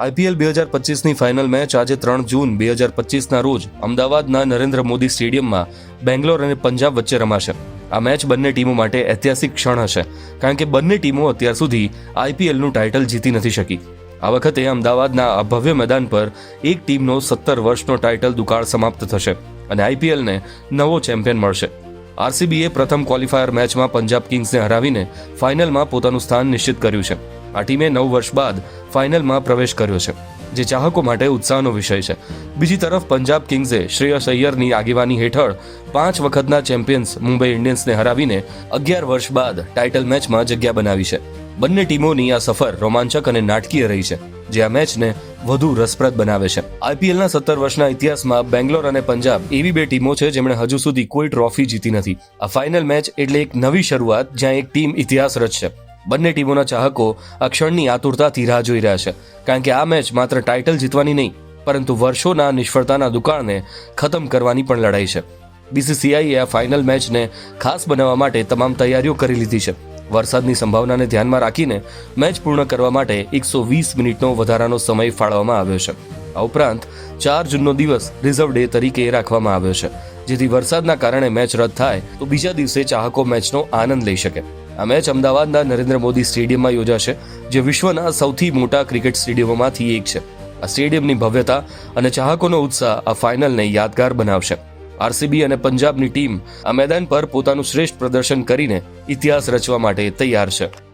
IPL બે હજાર પચીસની final match આજે ત્રણ જૂન બે હજાર પચીસના રોજ અમદાવાદના નરેન્દ્ર મોદી સ્ટેડિયમમાં બેંગ્લોર અને પંજાબ વચ્ચે રમાશે. આ મેચ બંને ટીમો માટે ઐતિહાસિક ક્ષણ હશે, કારણ કે બંને ટીમો અત્યાર સુધી આઈપીએલનું ટાઇટલ જીતી નથી શકી. આ વખતે અમદાવાદના આ ભવ્ય મેદાન પર એક ટીમનો સત્તર વર્ષનો ટાઇટલ દુકાળ સમાપ્ત થશે અને આઈપીએલને નવો ચેમ્પિયન મળશે. આરસીબીએ પ્રથમ ક્વોલિફાયર મેચમાં પંજાબ કિંગ્સને હરાવીને ફાઇનલમાં પોતાનું સ્થાન નિશ્ચિત કર્યું છે. આ ટીમે નવ વર્ષ બાદ ફાઇનલમાં પ્રવેશ કર્યો છે, જે ચાહકો માટે ઉત્સાહનો વિષય છે. બીજી તરફ પંજાબ કિંગ્સે શ્રેયસ અય્યરની આગેવાની હેઠળ પાંચ વખતના ચેમ્પિયન્સ મુંબઈ ઇન્ડિયન્સને હરાવીને અગિયાર વર્ષ બાદ ટાઇટલ મેચમાં જગ્યા બનાવી છે. બંને ટીમોની આ સફર રોમાંચક અને નાટકીય રહી છે, જે આ મેચને વધુ રસપ્રદ બનાવે છે. આઈપીએલના સત્તર વર્ષના ઇતિહાસમાં બેંગ્લોર અને પંજાબ એવી બે ટીમો છે જેમણે હજુ સુધી કોઈ ટ્રોફી જીતી નથી. આ ફાઇનલ મેચ એટલે એક નવી શરૂઆત જ્યાં એક ટીમ ઇતિહાસ રચશે બંને ટીમોના ચાહકો આ ક્ષણની આતુરતાથી રાહ જોઈ રહ્યા છે, કારણ કે આ મેચ માત્ર ટાઇટલ જીતવાની નહીં, પરંતુ વર્ષોના નિષ્ફળતાના દુકાળને ખતમ કરવાની પણ લડાઈ છે. બીસીસીઆઈએ આ ફાઇનલ મેચને ખાસ બનાવવા માટે તમામ તૈયારીઓ કરી લીધી છે. વરસાદની સંભાવનાને ધ્યાનમાં રાખીને મેચ પૂર્ણ કરવા માટે એકસો વીસ મિનિટનો વધારાનો સમય ફાળવવામાં આવ્યો છે. આ ઉપરાંત ચાર જૂનનો દિવસ રિઝર્વ ડે તરીકે રાખવામાં આવ્યો છે. જેથી વરસાદના કારણે મેચ રદ થાય તો બીજા દિવસે ચાહકો મેચનો આનંદ લઈ શકે. આ મેચ અમદાવાદના નરેન્દ્ર મોદી સ્ટેડિયમમાં યોજાશે, જે વિશ્વના સૌથી મોટા ક્રિકેટ સ્ટેડિયમોમાંથી એક છે. આ સ્ટેડિયમની ભવ્યતા અને ચાહકોનો ઉત્સાહ આ ફાઇનલને યાદગાર બનાવશે. આરસીબી અને પંજાબની ટીમ આ મેદાન પર પોતાનું શ્રેષ્ઠ પ્રદર્શન કરીને ઇતિહાસ રચવા માટે તૈયાર છે.